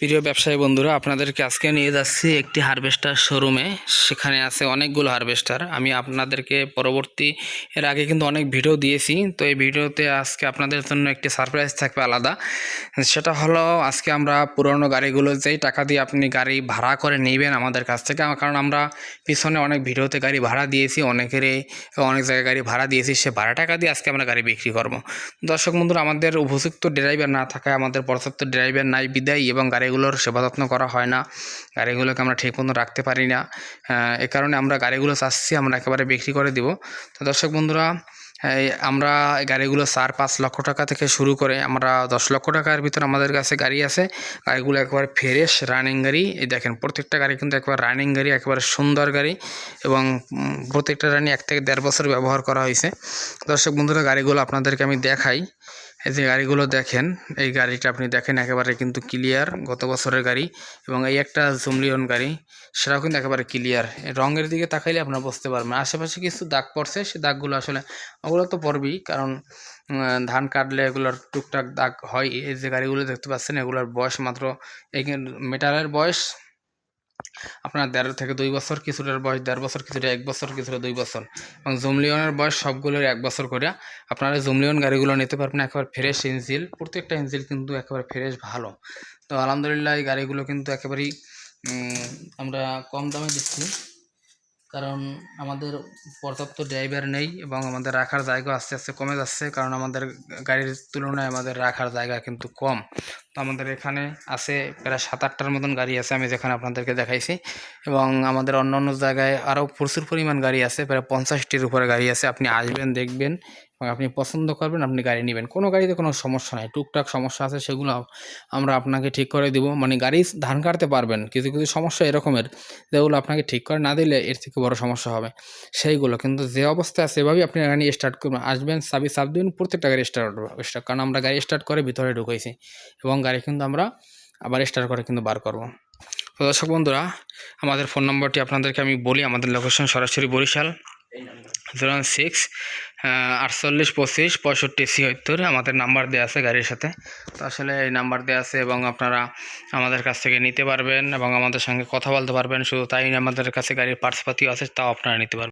প্রিয় ব্যবসায়ী বন্ধুরা, আপনাদেরকে আজকে নিয়ে যাচ্ছি একটি হারভেস্টার শোরুমে। সেখানে আছে অনেকগুলো হারভেস্টার। আমি আপনাদেরকে পরবর্তী এর আগে কিন্তু অনেক ভিডিও দিয়েছি। তো এই ভিডিওতে আজকে আপনাদের জন্য একটি সারপ্রাইজ থাকবে আলাদা। সেটা হলো, আজকে আমরা পুরনো গাড়িগুলো যেই টাকা দিয়ে আপনি গাড়ি ভাড়া করে নেবেন আমাদের কাছ থেকে, কারণ আমরা পিছনে অনেক ভিডিওতে গাড়ি ভাড়া দিয়েছি, অনেকেরই অনেক জায়গায় গাড়ি ভাড়া দিয়েছি, সে ভাড়া টাকা দিয়ে আজকে আমরা গাড়ি বিক্রি করব। দর্শক বন্ধুরা, আমাদের উপযুক্ত ড্রাইভার না থাকায় আমাদের পর্যাপ্ত ড্রাইভার নাই, বিদায় এবং গাড়িগুলোর সেবা যত্ন করা হয় না। গাড়িগুলোকে আমরা ঠিক মতো রাখতে পারি না। এ কারণে আমরা গাড়িগুলো চাচ্ছি, আমরা একেবারে বিক্রি করে দিব। তো দর্শক বন্ধুরা আমরা গাড়িগুলো চার পাঁচ লক্ষ টাকা থেকে শুরু করে, আমরা দশ লক্ষ টাকার ভিতরে আমাদের কাছে গাড়ি আছে। গাড়িগুলো একেবারে ফ্রেশ রানিং গাড়ি। এই দেখেন, প্রত্যেকটা গাড়ি কিন্তু একবার রানিং গাড়ি, একেবারে সুন্দর গাড়ি। এবং প্রত্যেকটা রানি এক থেকে দেড় বছর ব্যবহার করা হয়েছে। দর্শক বন্ধুরা, গাড়িগুলো আপনাদেরকে আমি দেখাই। এই যে গাড়িগুলো দেখেন, এই গাড়িটা আপনি দেখেন একেবারে কিন্তু ক্লিয়ার গত বছরের গাড়ি এবং এই একটা জুমলিয়ন গাড়ি, সেটাও কিন্তু একেবারে ক্লিয়ার রঙের দিকে তাকাইলে আপনারা বুঝতে পারবেন। আশেপাশে কিছু দাগ পড়ছে, সে দাগগুলো আসলে ওগুলো তো পড়বেই কারণ ধান কাটলে এগুলোর টুকটাক দাগ হয়। এই যে গাড়িগুলো দেখতে পাচ্ছেন, এগুলোর বয়স মাত্র, এই মেটালের বয়স আপনার দেড় থেকে দুই বছর, কিছুটার বয়স দেড় বছর, কিছুটা এক বছর, কিছুটা দুই বছর। এবং জুমলিয়নের বয়স সবগুলোর এক বছর করে আপনারা জুমলিয়ন গাড়িগুলো নিতে পারবেন একেবারে ফ্রেশ ইঞ্জিল। প্রত্যেকটা ইঞ্জিল কিন্তু একেবারে ফ্রেশ ভালো। তো আলহামদুলিল্লাহ এই গাড়িগুলো কিন্তু একেবারেই আমরা কম দামে দিচ্ছি। কারণ আমাদের পর্যাপ্ত ড্রাইভার নেই এবং আমাদের রাখার জায়গা আস্তে আস্তে কমে যাচ্ছে। কারণ আমাদের গাড়ির তুলনায় আমাদের রাখার জায়গা কিন্তু কম। তো আমাদের এখানে আছে প্রায় সাত আটটার মতন গাড়ি আছে, আমি যেখানে আপনাদেরকে দেখাইছি। এবং আমাদের অন্য অন্য জায়গায় আরও প্রচুর পরিমাণ গাড়ি আছে, প্রায় পঞ্চাশটির উপরে গাড়ি আছে। আপনি আসবেন, দেখবেন এবং আপনি পছন্দ করবেন, আপনি গাড়ি নেবেন। কোনো গাড়িতে কোনো সমস্যা নাই, টুকটাক সমস্যা আছে সেগুলো আমরা আপনাকে ঠিক করে দিব। মানে গাড়ি ধান কাটতে পারবেন, কিছু কিছু সমস্যা এরকমের, যেগুলো আপনাকে ঠিক করে না দিলে এর থেকে বড় সমস্যা হবে। সেইগুলো, কিন্তু যে অবস্থায় আছে এভাবেই আপনি গাড়ি স্টার্ট করবেন। আসবেন সাবি সাব দিবেন, প্রত্যেকটা গাড়ি স্টার্ট স্টার্ট কারণ আমরা গাড়ি স্টার্ট করে ভিতরে ঢুকাইছি এবং গাড়ি কিন্তু আমরা আবার স্টার করে কিন্তু বার করব। তো দর্শক বন্ধুরা, আমাদের ফোন নম্বরটি আপনাদেরকে আমি বলি, আমাদের লোকেশন সরাসরি বরিশাল জিরো সিক্স আটচল্লিশ, পঁচিশ, পঁয়ষট্টি, ছিয়াত্তর আমাদের নাম্বার দেওয়া আছে গাড়ির সাথে। তো আসলে এই নাম্বার দেওয়া আছে এবং আপনারা আমাদের কাছ থেকে নিতে পারবেন এবং আমাদের সঙ্গে কথা বলতে পারবেন, শুধু তাই আমাদের কাছে গাড়ির পার্টসপাতিও আছে, তাও আপনারা নিতে পারবেন।